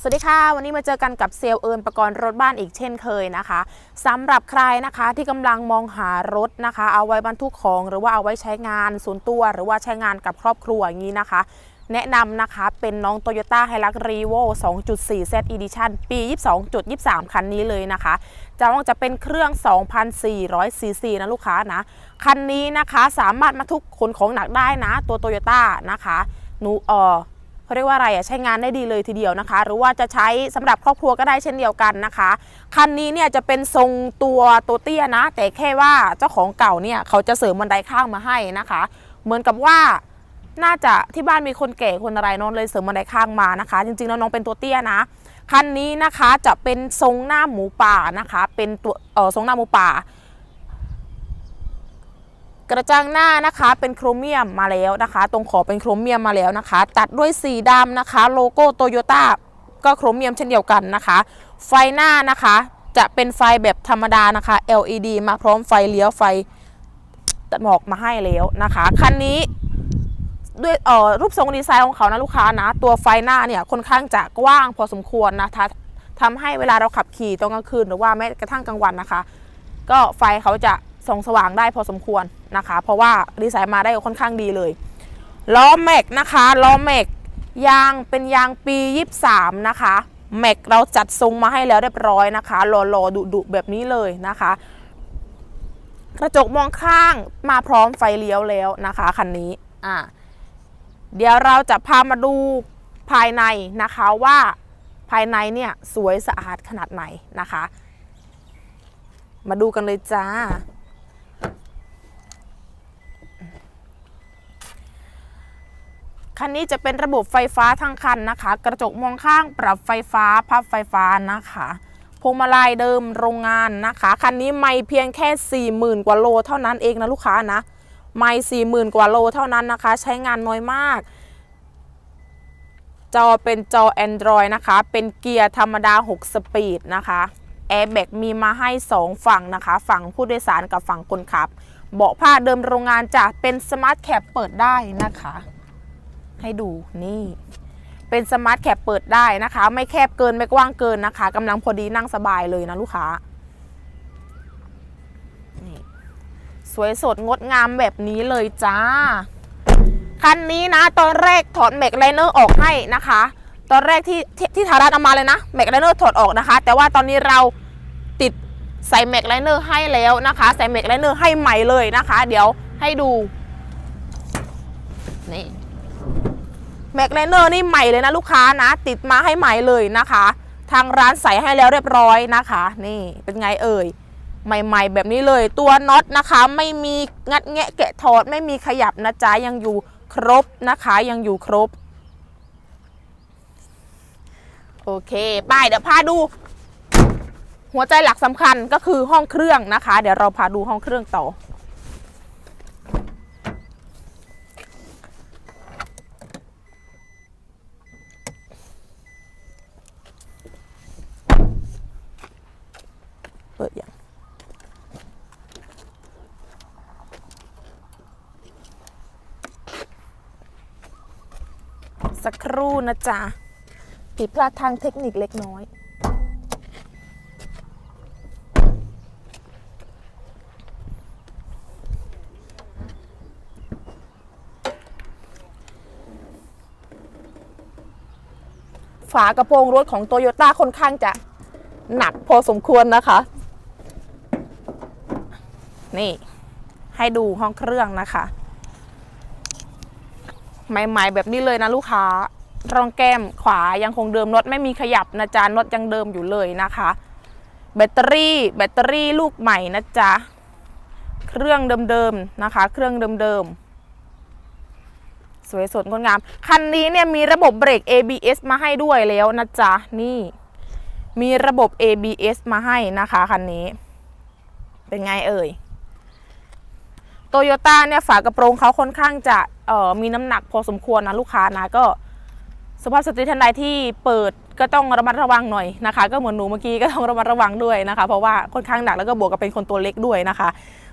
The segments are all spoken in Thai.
สวัสดีค่ะ วันนี้มาเจอกันกับเซลเอิญประกรณ์รถบ้านอีกเช่นเคยนะคะสำหรับใครนะคะที่กำลังมองหารถนะคะ เอาไว้บรรทุกของ หรือว่าเอาไว้ใช้งานส่วนตัว หรือว่าใช้งานกับครอบครัวอย่างนี้นะคะ แนะนำนะคะเป็นน้อง Toyota h i l u x r e v o 2.4 Z Edition ปี 22.23 คันนี้เลยนะคะจะต้องจะเป็นเครื่อง 2,400 ซีซีนะลูกค้านะ คันนี้นะคะสามารถมาทุกขนของหนักได้นะ ตัว Toyota นะคะหนูเออ เขาเรียกว่าอะไรอะใช้งานได้ดีเลยทีเดียวนะคะ หรือว่าจะใช้สำหรับครอบครัวก็ได้เช่นเดียวกันนะคะคันนี้เนี่ยจะเป็นทรงตัวตัวเตี้ยนะ แต่แค่ว่าเจ้าของเก่าเนี่ยเขาจะเสริมบันไดข้างมาให้นะคะ เหมือนกับว่าน่าจะที่บ้านมีคนแก่คนอะไรนอนเลยเสริมบันไดข้างมานะคะ จริงๆแล้วน้องเป็นตัวเตี้ยนะคันนี้นะคะจะเป็นทรงหน้าหมูป่านะคะ เป็นตัวเออทรงหน้าหมูป่า กระจังหน้านะคะเป็นโครเมียมมาแล้วนะคะ ตรงขอบเป็นโครเมียมมาแล้วนะคะ ตัดด้วยสีดำนะคะ โลโก้โตโยต้าก็โครเมียมเช่นเดียวกันนะคะ ไฟหน้านะคะจะเป็นไฟแบบธรรมดานะคะ LED มาพร้อมไฟเลี้ยวไฟตัดหมอกมาให้แล้วนะคะคันนี้ด้วยเอ่อรูปทรงดีไซน์ของเขานะลูกค้านะ ตัวไฟหน้าเนี่ยค่อนข้างจะกว้างพอสมควรนะคะทำให้เวลาเราขับขี่ตอนกลางคืนหรือว่าแม้กระทั่งกลางวันนะคะ ก็ไฟเขาจะ ส่องสว่างได้พอสมควรนะคะ เพราะว่าดีไซน์มาได้ค่อนข้างดีเลยล้อแม็กนะคะล้อแม็กยางเป็นยางปี 23 นะคะแม็กเราจัดทรงมาให้แล้วเรียบร้อยนะคะรอรอดุดุๆแบบนี้เลยนะคะ กระจกมองข้างมาพร้อมไฟเลี้ยวแล้วนะคะคันนี้อ่าเดี๋ยวเราจะพามาดูภายในนะคะว่าภายในเนี่ยสวยสะอาดขนาดไหนนะคะ มาดูกันเลยจ้า คันนี้จะเป็นระบบไฟฟ้าทั้งคันนะคะ กระจกมองข้างปรับไฟฟ้าพับไฟฟ้านะคะพวงมาลัยเดิมโรงงานนะคะ คันนี้ไม่เพียงแค่ 40,000 กว่าโลเท่านั้นเองนะลูกค้านะไม่ 40,000 กว่าโลเท่านั้นนะคะ ใช้งานน้อยมาก จอเป็นจอ Android นะคะ เป็นเกียร์ธรรมดา 6 สปีดนะคะแอร์แบ็กมีมาให้ 2 ฝั่งนะคะ ฝั่งผู้โดยสารกับฝั่งคนขับ เบาะผ้าเดิมโรงงานจะเป็นสมาร์ทแคปเปิดได้นะคะ ให้ดูนี่ เป็นสมาร์ทแคปเปิดได้นะคะ ไม่แคบเกินไม่กว้างเกินนะคะกำลังพอดีนั่งสบายเลยนะลูกค้านี่สวยสดงดงามแบบนี้เลยจ้า คันนี้นะตอนแรกถอดแม็กไลเนอร์ออกให้นะคะ ตอนแรกที่ที่ที่ทารัดเอามาเลยนะแม็กไลเนอร์ถอดออกนะคะ แต่ว่าตอนนี้เราติดใส่แม็กไลเนอร์ให้แล้วนะคะ ใส่แม็กไลเนอร์ให้ใหม่เลยนะคะ เดี๋ยวให้ดูนี่ แม็กไลเนอร์นี่ใหม่เลยนะลูกค้านะ ติดมาให้ใหม่เลยนะคะ ทางร้านใส่ให้แล้วเรียบร้อยนะคะ นี่เป็นไงเอ่ยใหม่ ๆ แบบนี้เลยตัวน็อตนะคะ ไม่มีงัดแงะแกะถอดไม่มีขยับนะจ๊ะยังอยู่ครบนะคะยังอยู่ครบ โอเคไปเดี๋ยวพาดู หัวใจหลักสำคัญก็คือห้องเครื่องนะคะ เดี๋ยวเราพาดูห้องเครื่องต่อ เปิดยังสักค รู่นะจ๊ะ ผิดพลาดทางเทคนิคเล็กน้อย ฝากระโปรงรถของโตโยต้าค่อนข้างจะหนักพอสมควรนะคะ นี่ ให้ดูห้องเครื่องนะคะ ใหม่ ๆ แบบนี้เลยนะลูกค้า รองแก้มขวายังคงเดิมน็อตไม่มีขยับนะจ๊ะน็อตยังเดิมอยู่เลยนะคะ แบตเตอรี่แบตเตอรี่ลูกใหม่นะจ๊ะเครื่องเดิมๆนะคะ เครื่องเดิมๆสวยสดงดงาม คันนี้เนี่ยมีระบบเบรก ABS มาให้ด้วยแล้วนะจ๊ะ นี่ มีระบบ ABS มาให้นะคะคันนี้ เป็นไงเอ่ยโตโยต้าเนี่ยฝากระโปรงเขาค่อนข้างจะเอ่อมีน้ำหนักพอสมควรนะลูกค้านะก็ สภาพสตรีท่านใดที่เปิดก็ต้องระมัดระวังหน่อยนะคะ ก็เหมือนหนูเมื่อกี้ก็ต้องระมัดระวังด้วยนะคะ เพราะว่าค่อนข้างหนักแล้วก็บวกกับเป็นคนตัวเล็กด้วยนะคะ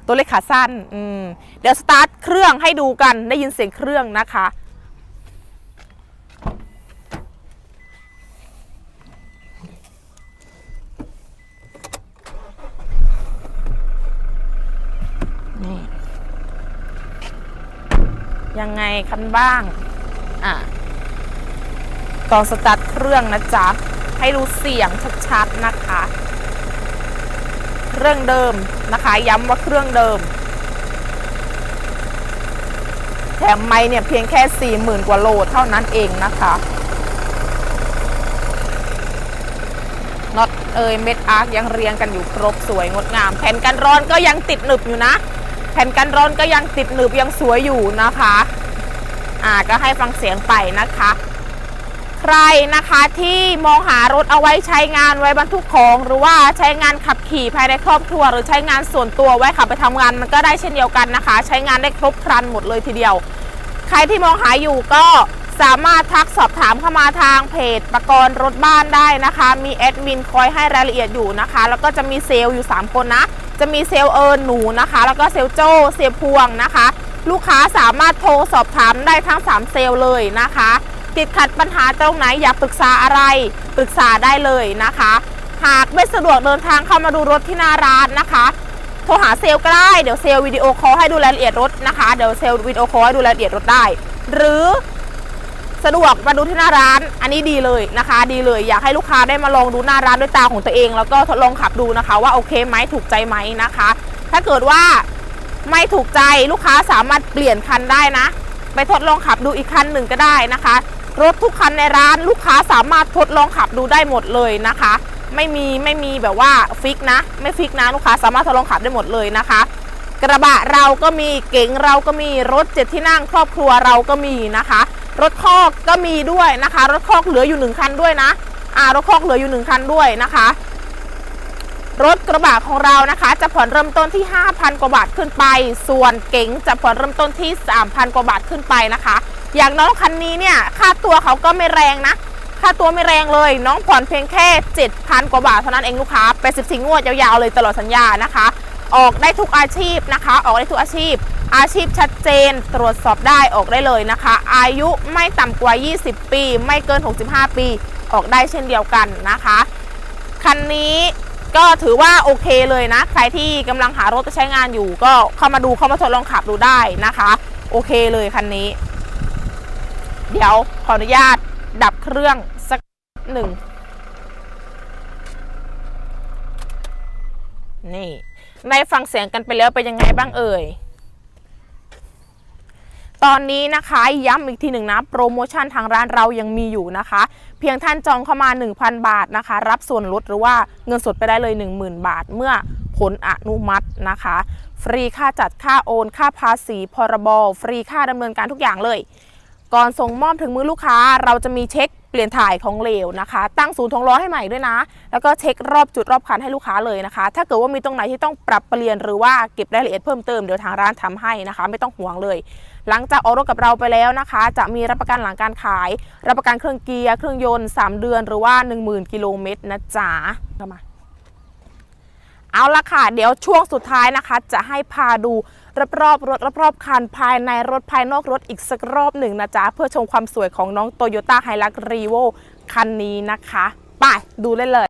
ตัวเล็กขาสั้นเดี๋ยวสตาร์ทเครื่องให้ดูกันได้ยินเสียงเครื่องนะคะยังไงคันบ้าง อะ ตอนสตาร์ทเครื่องนะจ๊ะ ให้ดูเสียงชัดๆนะคะ เครื่องเดิมนะคะ ย้ำว่าเครื่องเดิม แถมไม่เนี่ยเพียงแค่ 40,000 กว่าโลเท่านั้นเองนะคะน็อตเอยเม็ดอาร์คยังเรียงกันอยู่ครบสวยงดงาม แผ่นกันร้อนก็ยังติดหนึบอยู่นะ แผ่นกันร้อนก็ยังติดหนึบยังสวยอยู่นะคะ อ่าก็ให้ฟังเสียงไปนะคะ ใครนะคะที่มองหารถเอาไว้ใช้งานไว้บรรทุกของ หรือว่าใช้งานขับขี่ภายในครอบครัว หรือใช้งานส่วนตัวไว้ขับไปทำงานมันก็ได้เช่นเดียวกันนะคะ ใช้งานได้ครบครันหมดเลยทีเดียว ใครที่มองหาอยู่ก็สามารถทักสอบถามเข้ามาทางเพจประกรณ์รถบ้านได้นะคะ มีแอดมินคอยให้รายละเอียดอยู่นะคะ แล้วก็จะมีเซลล์อยู่ 3 คนนะ จะมีเซลล์เอิญหนูนะคะ แล้วก็เซลล์โจเซลล์พวงนะคะ ลูกค้าสามารถโทรสอบถามได้ทั้ง 3 เซลล์เลยนะคะ ติดขัดปัญหาตรงไหนอยากปรึกษาอะไรปรึกษาได้เลยนะคะ หากไม่สะดวกเดินทางเข้ามาดูรถที่หน้าร้านนะคะโทรหาเซลล์ก็ได้เดี๋ยวเซลล์วิดีโอคอลให้ดูรายละเอียดรถนะคะเดี๋ยวเซลล์วิดีโอคอลให้ดูรายละเอียดรถได้ หรือสะดวกมาดูที่หน้าร้าน อันนี้ดีเลยนะคะ ดีเลยอยากให้ลูกค้าได้มาลองดูหน้าร้านด้วยตาของตัวเอง แล้วก็ทดลองขับดูนะคะ ว่าโอเคไหมถูกใจไหมนะคะ ถ้าเกิดว่าไม่ถูกใจลูกค้าสามารถเปลี่ยนคันได้นะ ไปทดลองขับดูอีกคันหนึ่งก็ได้นะคะ รถทุกคันในร้านลูกค้าสามารถทดลองขับดูได้หมดเลยนะคะ ไม่มีไม่มีแบบว่าฟิกนะ ไม่ฟิกนะลูกค้าสามารถทดลองขับได้หมดเลยนะคะ กระบะเราก็มีเก๋งเราก็มีรถเจ็ดที่นั่งครอบครัวเราก็มีนะคะ รถคอกก็มีด้วยนะคะ รถคอกเหลืออยู่หนึ่งคันด้วยนะอ่ารถคอกเหลืออยู่หนึ่งคันด้วยนะคะรถกระบะของเรานะคะ จะผ่อนเริ่มต้นที่ 5,000 กว่าบาทขึ้นไป ส่วนเก๋งจะผ่อนเริ่มต้นที่ 3,000 กว่าบาทขึ้นไปนะคะ อย่างน้องคันนี้เนี่ยค่าตัวเขาก็ไม่แรงนะ ค่าตัวไม่แรงเลย น้องผ่อนเพียงแค่ 7,000 กว่าบาทเท่านั้นเองลูกค้าเป็น14งวดยาวๆเลยตลอดสัญญานะคะ ออกได้ทุกอาชีพนะคะ ออกได้ทุกอาชีพ อาชีพชัดเจนตรวจสอบได้ออกได้เลยนะคะ อายุไม่ต่ำกว่า 20 ปี ไม่เกิน 65 ปี ออกได้เช่นเดียวกันนะคะ คันนี้ก็ถือว่าโอเคเลยนะ ใครที่กำลังหารถจะใช้งานอยู่ ก็เข้ามาดูเข้ามาทดลองขับดูได้นะคะ โอเคเลยคันนี้ เดี๋ยวขออนุญาตดับเครื่องสักหนึ่ง นี่ได้ฟังเสียงกันไปแล้วเป็นยังไงบ้างเอ่ย ตอนนี้นะคะย้ำอีกทีหนึ่งนะ โปรโมชั่นทางร้านเรายังมีอยู่นะคะ เพียงท่านจองเข้ามา 1,000 บาทนะคะ รับส่วนลดหรือว่าเงินสดไปได้เลย 10,000 บาทเมื่อผลอนุมัตินะคะ ฟรีค่าจัดค่าโอน ค่าภาษีพรบ ฟรีค่าดำเนินการทุกอย่างเลย ก่อนส่งมอบถึงมือลูกค้า เราจะมีเช็คเปลี่ยนถ่ายของเหลวนะคะ ตั้งศูนย์ทองล้อให้ใหม่ด้วยนะ แล้วก็เช็ครอบจุดรอบคันให้ลูกค้าเลยนะคะ ถ้าเกิดว่ามีตรงไหนที่ต้องปรับเปลี่ยนหรือว่าเก็บรายละเอียดเพิ่มเติมเดี๋ยวทางร้านทำให้นะคะ ไม่ต้องห่วงเลย หลังจากออกรถกับเราไปแล้วนะคะ จะมีรับประกันหลังการขาย รับประกันเครื่องเกียร์เครื่องยนต์ 3 เดือน หรือว่า 10,000 กิโลเมตรนะจ๊ะเข้ามา เอาละค่ะ เดี๋ยวช่วงสุดท้ายนะคะ จะให้พาดูรอบๆรถรอบๆคันภายในรถภายนอกรถอีกสักรอบหนึ่งนะจ๊ะ เพื่อชมความสวยของน้องโตโยต้าไฮรักรีโวคันนี้นะคะ ไปดูเลยเลย